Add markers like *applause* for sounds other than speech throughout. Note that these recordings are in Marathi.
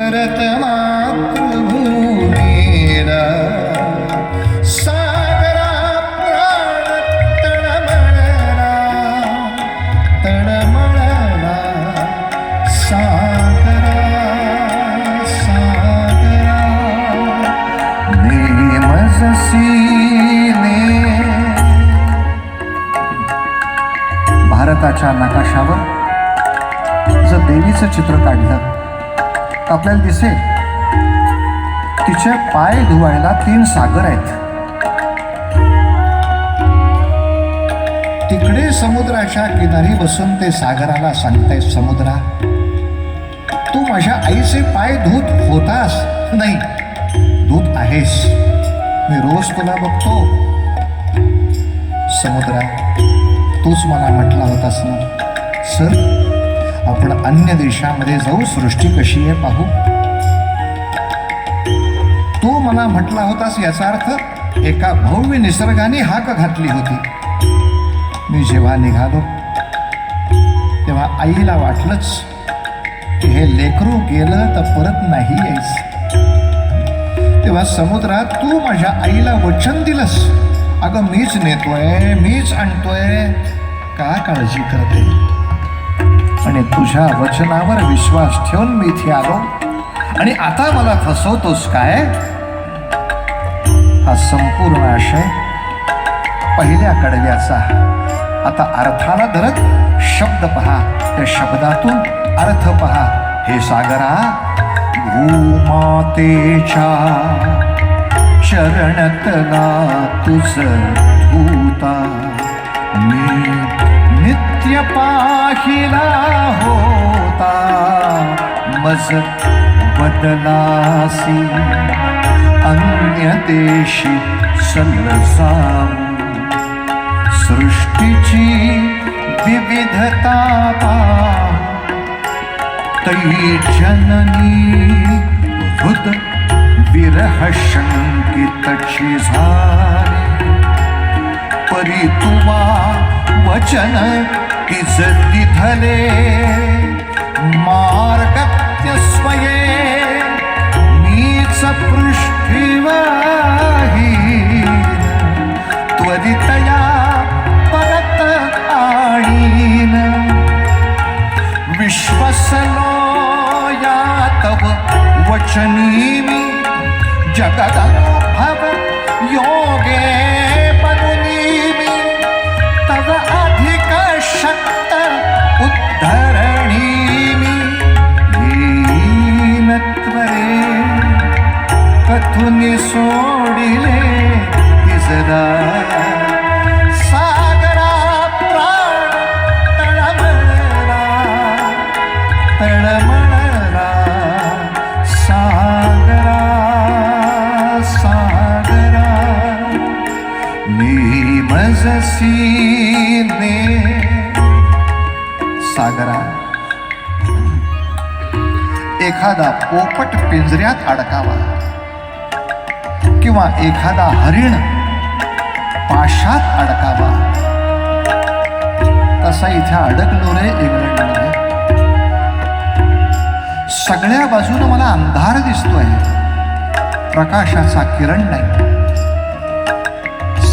करत सागरा प्राण सागरा सागरा. भारताच्या नकाशावर जर देवीचं चित्र काढलं आपल्याला दिसेल. तिचे पाय धुवायला तीन सागर आहेत. तिकडे समुद्राच्या किनारी बसून ते सागराला सांगताय समुद्रा तू माझ्या आईचे पाय धूत होतास? नाही धूत आहेस. मी रोज तुला बघतो. समुद्रा तूच मला म्हटला होतास ना सर आपण अन्य देशामध्ये जाऊ सृष्टी कशी आहे पाहू. तू मला म्हटला होतास याचा अर्थ एका भव्य निसर्गाने हाक घातली होती. मी जेव्हा निघालो तेव्हा आईला वाटलंच की हे लेकरू गेलं तर परत नाही यायच. तेव्हा समुद्रात तू माझ्या आईला वचन दिलंस. अगं मीच नेतोय मीच आणतोय का काळजी करते? आणि तुझ्या वचनावर विश्वास ठेवून मी इथे आलो. आणि आता मला फसवतोस काय? हा संपूर्ण आशय पहिल्या कडव्याचा. आता अर्थाला धरत शब्द पहा. त्या शब्दातून अर्थ पहा. हे सागरा भूमातेच्या चरणतला तुझ भूता. मी नृत्य पाहिला होता. मज बदलासी. अन्य देशी सल्लसाऊ सृष्टीची विविधता पाहू तै जननी हृद विरह शंकितची झाली परी तुवा वचन ले मार्गत्यस्वये नी स सागरा. एखादा पोपट पिंजऱ्यात अडकावा. किंवा एखादा हरिण पाशात अडकावा. तसा इथे अडकलो रे इंग्लंडमध्ये. सगळ्या बाजूने मला अंधार दिसतोय. प्रकाशाचा किरण नाही.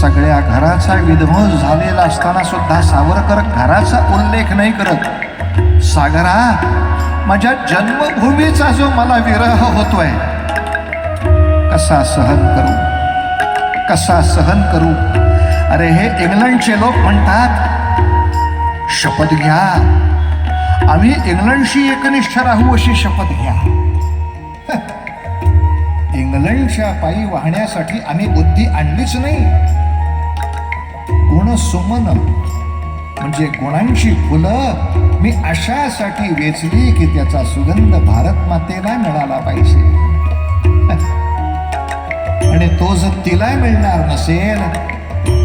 सगळ्या घराचा विध्वंस झालेला असताना सुद्धा सावरकर घराचा उल्लेख नाही करत. सागरा माझ्या जन्मभूमीचा जो मला विरह होतोय कसा सहन करू? कसा सहन करू? अरे हे इंग्लंडचे लोक म्हणतात शपथ घ्या. आम्ही इंग्लंडशी एकनिष्ठ राहू अशी शपथ घ्या. इंग्लंडच्या पायी वाहण्यासाठी आम्ही बुद्धी आणलीच नाही. गुण सुमन म्हणजे गुणांची फुलं मी अशासाठी वेचली की त्याचा सुगंध भारत मातेला मिळाला पाहिजे. *laughs* आणि तो जर तिला मिळणार नसेल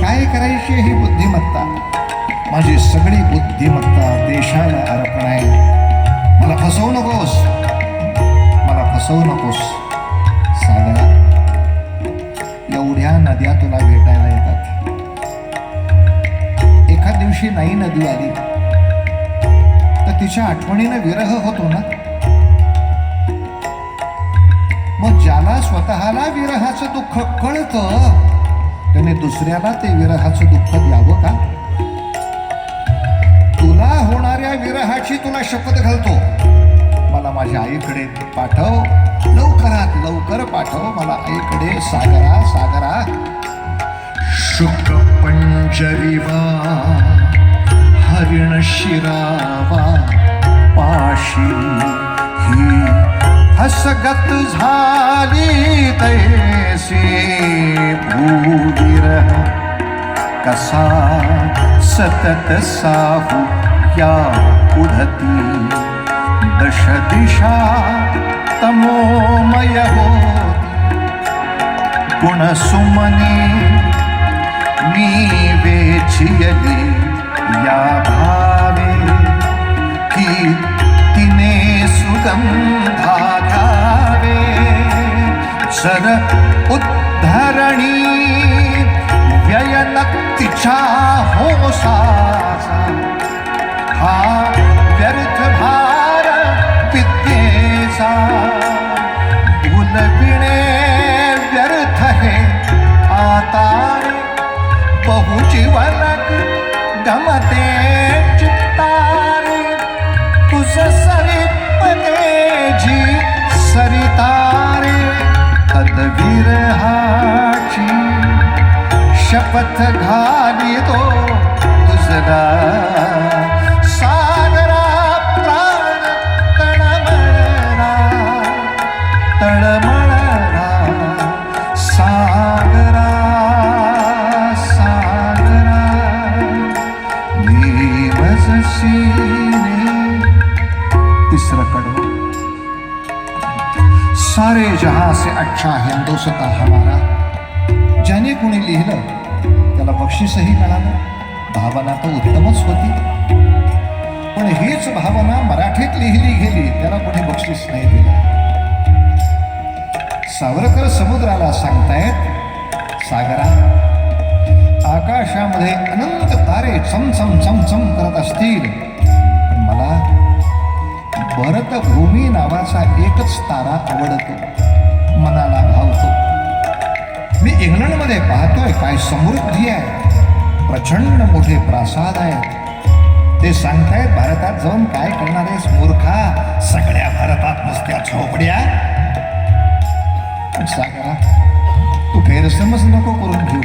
काय करायची ही बुद्धिमत्ता? माझी सगळी बुद्धिमत्ता देशाला अर्पण आहे. तिच्या आठवणीनं विरह होतो ना? मग ज्याला स्वतःला विरहाचं दुःख कळतं त्याने दुसऱ्याला ते विरहाचं दुःख द्यावं का? तुला होणाऱ्या विरहाची तुला शपथ घालतो. मला माझ्या आईकडे पाठव. लवकरात लवकर पाठव. मला आईकडे सागरा सागरा. शुक्र पंचरिवा हरिण शिरावा पाशी ही हसगत झाली तैसी भूविरह. कसा सतत साहू या उधती दश दिशा तमोमय होती. गुणसुमनी मी वेचियली या भावे की तिने सुगंधा घ्यावे सर उद्धरणी शपथ घाली तो तुझला सागरा प्राण तळमळला तळमळला. सागरा सागरा देवजसीने तिसरं कडवं. सारे जहां से अच्छा हिंदुस्ता हमारा ज्याने कोणी लिहिलं बक्षीसही मिळालं. भावना तर उत्तमच होती. पण हीच भावना मराठीत लिहिली गेली त्याला कोणी बक्षीस नाही दिलं. सावरकर समुद्राला सांगतायत सागरा आकाशामध्ये अनंत तारे चमचम चमचम करत असतील. मला भरतभूमी नावाचा एकच तारा आवडतो. इंग्लंडमध्ये पाहतोय काय समृद्धी आहे. प्रचंड मोठे प्रासाद आहेत. ते सांगतायत भारतात जाऊन काय करणार आहेस मूर्खा? सगळ्या भारतात नुसत्या झोपड्या. सागरा तू गैरसमज नको करून घेऊ.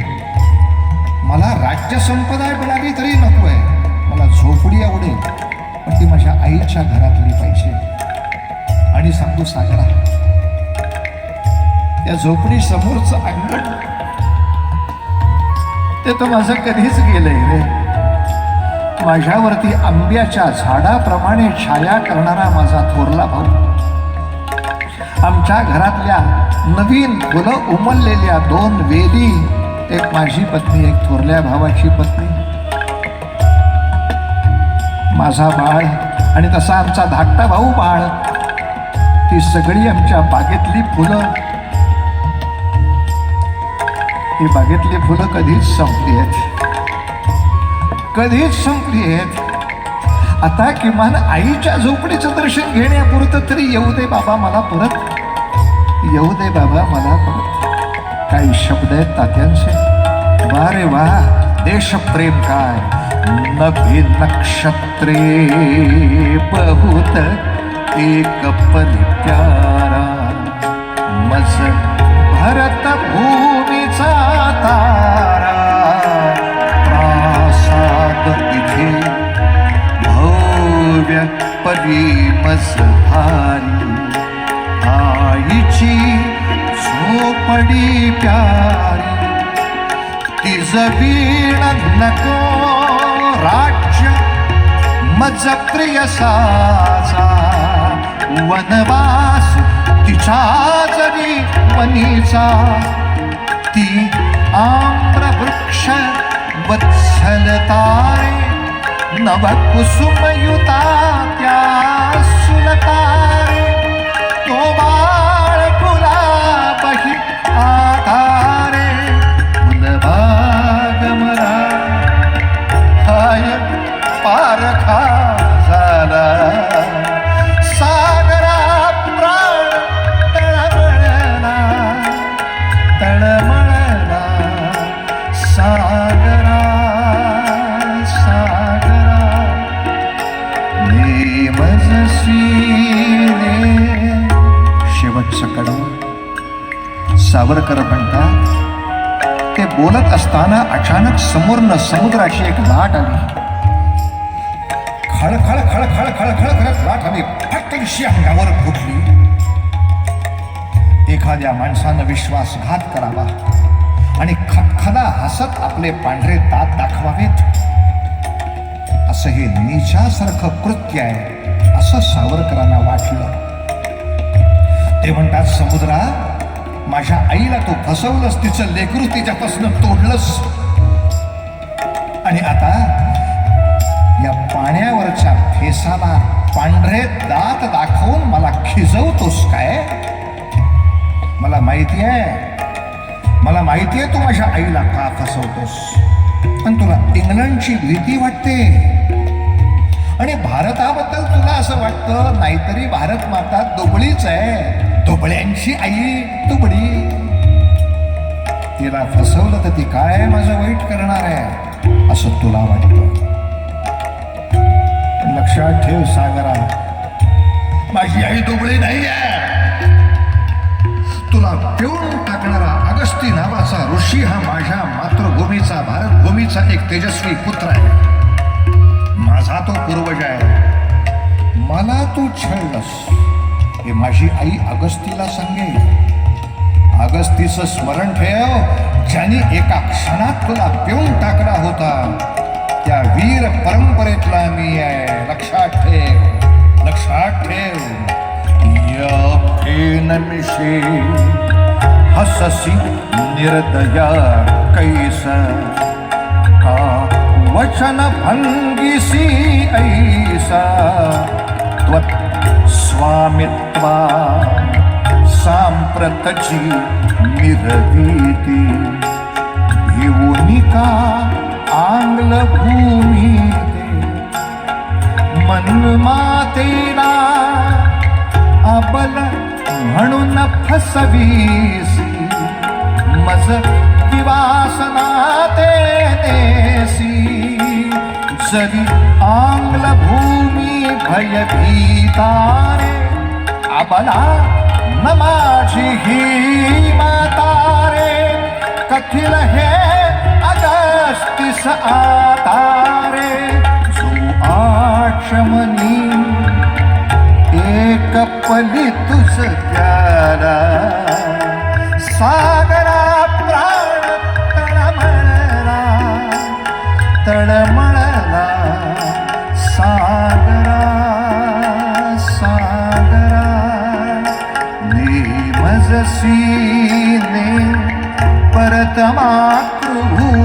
मला राज्य संपदा मिळाली तरी नको आहे मला झोपडी आवडेल पण ती माझ्या आईच्या घरातली पाहिजे. आणि सांगू सागरा त्या झोपडी समोरचं अंगण ते तर माझं कधीच गेलंय रे. माझ्यावरती आंब्याच्या झाडाप्रमाणे छाया करणारा माझा थोरला भाऊ. आमच्या घरातल्या नवीन फुलं उमललेल्या दोन वेदी एक माझी पत्नी एक थोरल्या भावाची पत्नी. माझा बाळ आणि तसा आमचा धाकटा भाऊ बाळ. ती सगळी आमच्या बागेतली फुलं ही बागेतली फुलं कधीच संपली आहेत. कधीच संपली आहेत. आता किमान आईच्या झोपडीचं दर्शन घेण्यापुरतं तरी येऊ दे बाबा मला परत. येऊ दे बाबा मला परत. काही शब्द आहेत तात्यांचे. वा रे वा देशप्रेम काय? नभी नक्षत्रे बहुत एक पद प्यारा मज भरत भूमीचा तारा प्रासाद इथे भव्य परीमस भारी आईची झोपडी प्यारी तिज वीण नको राज्य मज प्रिय साजा वनवास तिचा जरी मनीचा ती आम्रवृक्ष वत्सलताय तारे नव कुसुमयुता त्या सुलताय तो सावरकर म्हणतात ते बोलत असताना अचानक समोरनं समुद्राची एक लाट आली. खळ खळ खळ खळ खळ खळ लाट आली. फटकशी अंगावर फुटली. एखाद्या माणसानं विश्वासघात करावा आणि खदखदा हसत आपले पांढरे दात दाखवावेत. असं हे नीचासारखं कृत्य आहे असं सावरकरांना वाटलं. ते म्हणतात समुद्रा माझ्या आईला तू फसवलंस तिचं लेकरू तिच्यापासून तोडलंस. आणि आता या पाण्यावरच्या फेसाला पांढरे दात दाखवून मला खिजवतोस काय? मला माहिती आहे. मला माहिती आहे तू माझ्या आईला का फसवतोस. पण तुला इंग्लंडची भीती वाटते. आणि भारताबद्दल तुला असं वाटतं नाहीतरी भारत माता दुबळीच आहे. दुबळ्यांची आई दुबळी तिला फसवलं तर ती काय माझं वाईट करणार आहे असं तुला वाटत? लक्षात ठेव सागरा. माझी आई दुबळी नाही आहे तुला पिळून टाकणारा अगस्ती नावाचा ऋषी हा माझ्या मातृभूमीचा भारतभूमीचा एक तेजस्वी पुत्र आहे. माझा तो पूर्वज आहे. मला तू छळलंस. हे माझी आई अगस्तीला सांगेल. अगस्तीचं स्मरण ठेव ज्यांनी एका क्षणात तुला पिऊन टाकला होता त्या वीर परंपरेतला मी आहे. लक्षात ठेव लक्षात ठेव. नमिषे हससी निर्दया कैस का वचन भंगिसी ऐसा त्वत् स्वामित्वा सांप्रतची निरवीती। युनिका आंग्ल मन्मातेना अबल म्हणून फसवीसी। मज विवासना ते देसी सरी आंग्ल भूमी भयभीतारे अबला न माझी ही मातारे। कथिल हे अगस्तिस आतारे जो आक्षमनी एक पली तुझ प्यारा। सागर नेमजसीने परत मातृभूमीला